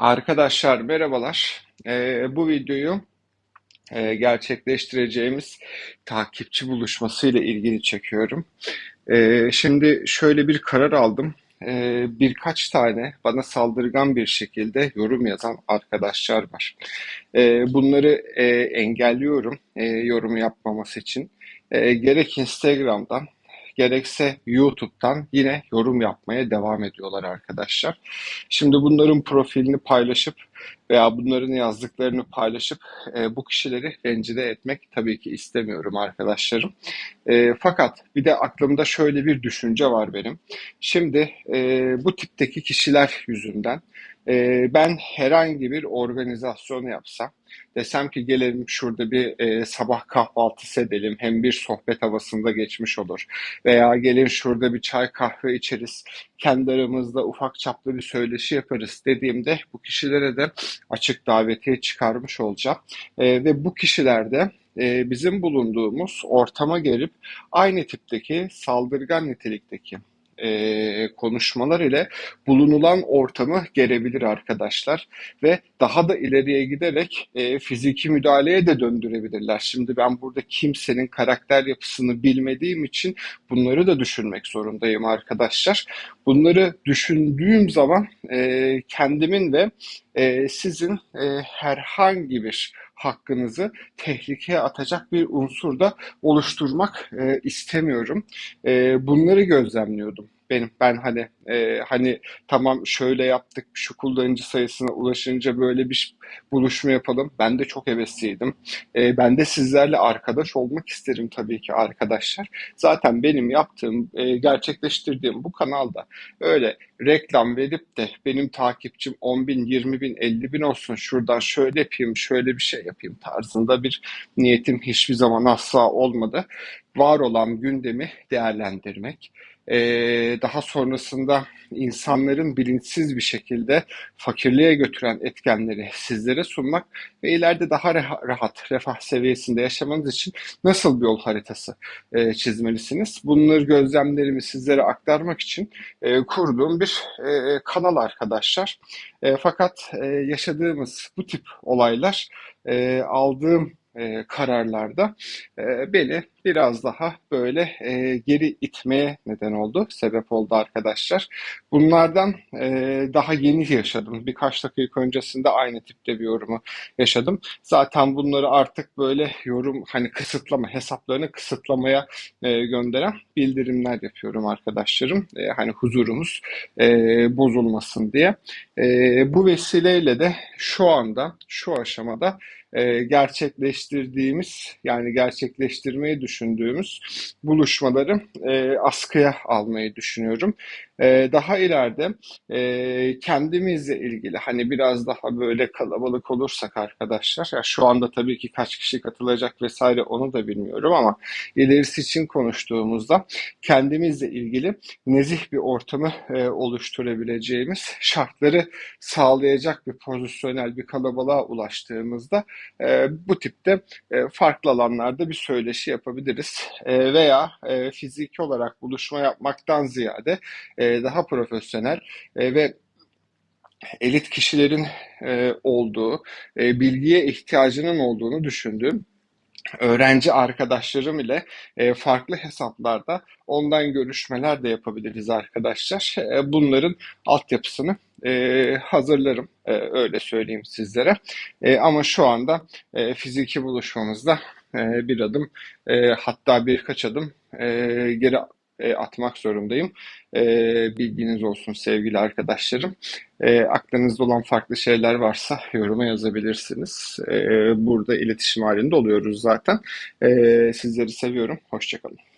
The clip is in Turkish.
Arkadaşlar merhabalar. Ee, bu videoyu e, gerçekleştireceğimiz takipçi buluşması ile ilgili çekiyorum. Ee, şimdi şöyle bir karar aldım. Ee, birkaç tane bana saldırgan bir şekilde yorum yazan arkadaşlar var. Ee, bunları e, engelliyorum e, yorum yapmaması için. E, gerek Instagram'dan gerekse YouTube'dan yine yorum yapmaya devam ediyorlar arkadaşlar. Şimdi bunların profilini paylaşıp veya bunların yazdıklarını paylaşıp e, bu kişileri rencide etmek tabii ki istemiyorum arkadaşlarım. E, fakat bir de aklımda şöyle bir düşünce var benim. Şimdi e, bu tipteki kişiler yüzünden e, ben herhangi bir organizasyon yapsam, desem ki gelelim şurada bir e, sabah kahvaltısı edelim, hem bir sohbet havasında geçmiş olur. Veya gelin şurada bir çay kahve içeriz, kendi aramızda ufak çaplı bir söyleşi yaparız dediğimde bu kişilere de açık davetiye çıkarmış olacağım. E, ve bu kişiler de e, bizim bulunduğumuz ortama gelip aynı tipteki saldırgan nitelikteki e, konuşmalar ile bulunulan ortamı gerebilir arkadaşlar ve daha da ileriye giderek e, fiziki müdahaleye de döndürebilirler. Şimdi ben burada kimsenin karakter yapısını bilmediğim için bunları da düşünmek zorundayım arkadaşlar. Bunları düşündüğüm zaman e, kendimin ve e, sizin e, herhangi bir hakkınızı tehlikeye atacak bir unsur da oluşturmak e, istemiyorum. E, bunları gözlemliyordum benim ben hani e, hani tamam şöyle yaptık şu kullanıcı sayısına ulaşınca böyle bir buluşma yapalım. Ben de çok hevesliydim. E, ben de sizlerle arkadaş olmak isterim tabii ki arkadaşlar. Zaten benim yaptığım, e, gerçekleştirdiğim bu kanalda öyle reklam verip de benim takipçim 10 bin, 20 bin, 50 bin olsun şuradan şöyle yapayım, şöyle bir şey yapayım tarzında bir niyetim hiçbir zaman asla olmadı. Var olan gündemi değerlendirmek, daha sonrasında insanların bilinçsiz bir şekilde fakirliğe götüren etkenleri sizlere sunmak ve ileride daha rahat, refah seviyesinde yaşamanız için nasıl bir yol haritası e, çizmelisiniz? Bunları gözlemlerimi sizlere aktarmak için e, kurduğum bir e, kanal arkadaşlar. fakat yaşadığımız bu tip olaylar aldığım kararlarda beni biraz daha böyle e, geri itmeye neden oldu, sebep oldu arkadaşlar. Bunlardan e, daha yeni yaşadım. Birkaç dakika öncesinde aynı tipte bir yorumu yaşadım. Zaten bunları artık böyle yorum hani kısıtlama hesaplarını kısıtlamaya e, gönderen bildirimler yapıyorum arkadaşlarım. E, hani huzurumuz e, bozulmasın diye. E, bu vesileyle de şu anda şu aşamada e, gerçekleştirdiğimiz yani gerçekleştirmeyi düşündüğümüz buluşmaları e, askıya almayı düşünüyorum. E, daha ileride e, kendimizle ilgili hani biraz daha böyle kalabalık olursak arkadaşlar ya şu anda tabii ki kaç kişi katılacak vesaire onu da bilmiyorum ama ilerisi için konuştuğumuzda kendimizle ilgili nezih bir ortamı e, oluşturabileceğimiz şartları sağlayacak bir pozisyonel bir kalabalığa ulaştığımızda e, bu tipte e, farklı alanlarda bir söyleşi yapabiliriz. E, veya e, fiziki olarak buluşma yapmaktan ziyade e, daha profesyonel e, ve elit kişilerin e, olduğu, e, bilgiye ihtiyacının olduğunu düşündüğüm öğrenci arkadaşlarım ile e, farklı hesaplarda ondan görüşmeler de yapabiliriz arkadaşlar. E, bunların altyapısını e, hazırlarım e, öyle söyleyeyim sizlere. E, ama şu anda e, fiziki buluşmamızda e, bir adım e, hatta birkaç adım e, geri e, atmak zorundayım. E, bilginiz olsun sevgili arkadaşlarım. E, aklınızda olan farklı şeyler varsa yoruma yazabilirsiniz. E, burada iletişim halinde oluyoruz zaten. E, sizleri seviyorum. Hoşçakalın.